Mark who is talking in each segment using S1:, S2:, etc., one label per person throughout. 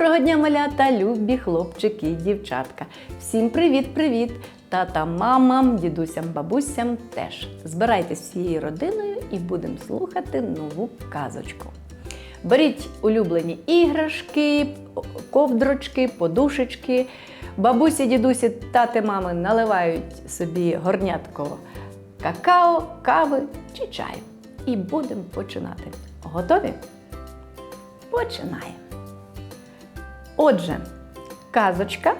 S1: Доброго дня, малята, любі хлопчики і дівчатка. Всім привіт-привіт! Татам, мамам, дідусям, бабусям теж. Збирайтесь всією родиною і будемо слухати нову казочку. Беріть улюблені іграшки, ковдрочки, подушечки. Бабусі, дідусі, тати, мами наливають собі горнятко какао, кави чи чаю. І будемо починати. Готові? Починаємо. Отже, казочка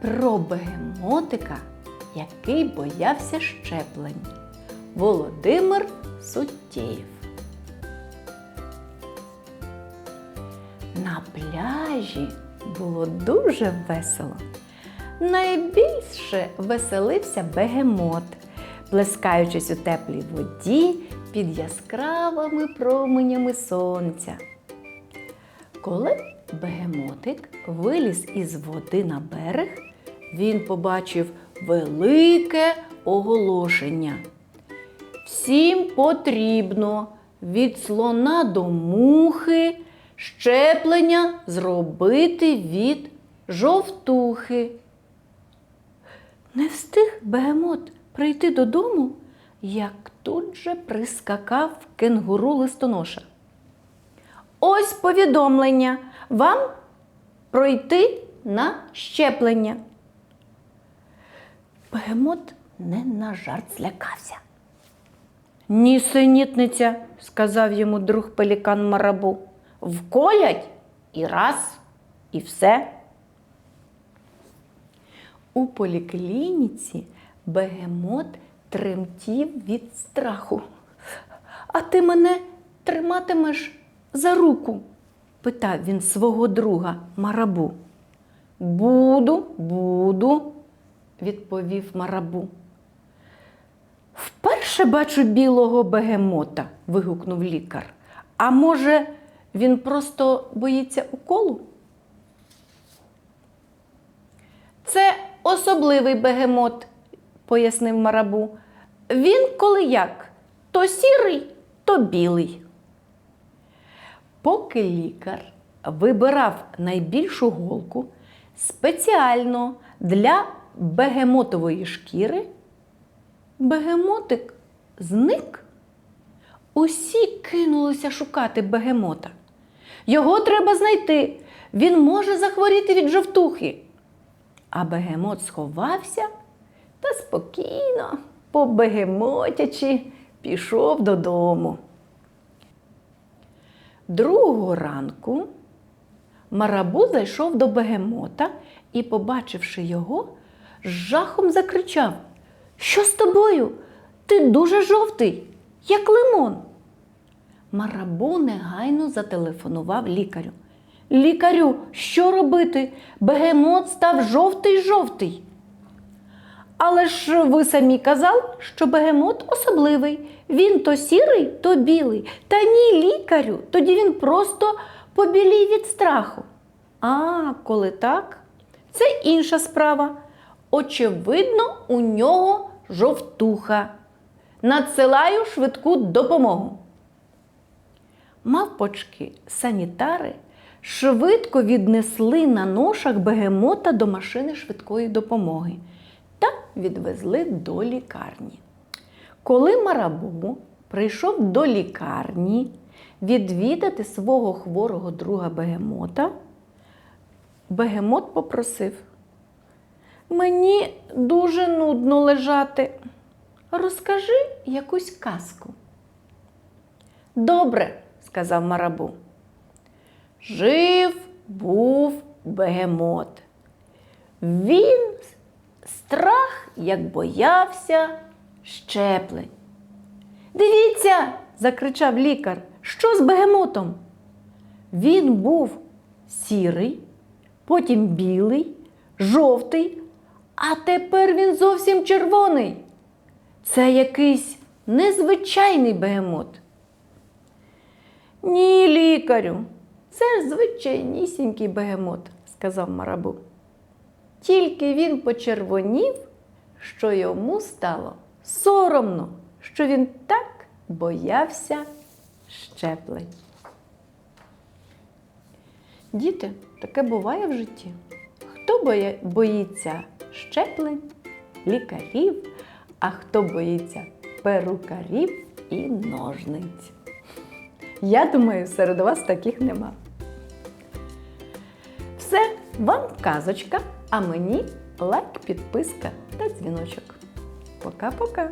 S1: про бегемотика, який боявся щеплень. Володимир Суттєєв. На пляжі було дуже весело. Найбільше веселився бегемот, плескаючись у теплій воді під яскравими променями сонця. Коли бегемотик виліз із води на берег, він побачив велике оголошення. Всім потрібно від слона до мухи щеплення зробити від жовтухи. Не встиг бегемот прийти додому, як тут же прискакав кенгуру листоноша. Ось повідомлення. Вам пройти на щеплення. Бегемот не на жарт злякався. Нісенітниця, сказав йому друг пелікан Марабу. Вколять і раз, і все. У поліклініці бегемот тремтів від страху. А ти мене триматимеш за руку? Питав він свого друга Марабу. Буду, буду, відповів Марабу. Вперше бачу білого бегемота, вигукнув лікар. А може, він просто боїться уколу? Це особливий бегемот, пояснив Марабу. Він коли як? То сірий, то білий. Поки лікар вибирав найбільшу голку спеціально для бегемотової шкіри, бегемотик зник. Усі кинулися шукати бегемота. Його треба знайти. Він може захворіти від жовтухи. А бегемот сховався та спокійно, побегемотячи, пішов додому. Другого ранку Марабу зайшов до бегемота і, побачивши його, з жахом закричав: Що з тобою? Ти дуже жовтий, як лимон. Марабу негайно зателефонував лікарю. Лікарю, що робити? Бегемот став жовтий-жовтий. Але ж ви самі казали, що бегемот особливий. Він то сірий, то білий. Та ні, лікарю, тоді він просто побілів від страху. А коли так, це інша справа. Очевидно, у нього жовтуха. Надсилаю швидку допомогу. Мавпочки санітари швидко віднесли на ношах бегемота до машини швидкої допомоги та відвезли до лікарні. Коли Марабу прийшов до лікарні відвідати свого хворого друга бегемота, бегемот попросив: Мені дуже нудно лежати. Розкажи якусь казку. Добре, сказав Марабу. Жив був бегемот. Він страх, як боявся щеплень. Дивіться, закричав лікар, що з бегемотом? Він був сірий, потім білий, жовтий, а тепер він зовсім червоний. Це якийсь незвичайний бегемот. Ні, лікарю, це звичайнісінький бегемот, сказав Марабу. Тільки він почервонів, що йому стало соромно, що він так боявся щеплень. Діти, таке буває в житті. Хто боя- боїться щеплень, лікарів, а хто боїться перукарів і ножниць. Я думаю, серед вас таких нема. Вам казочка, а мені лайк, підписка та дзвіночок. Пока-пока!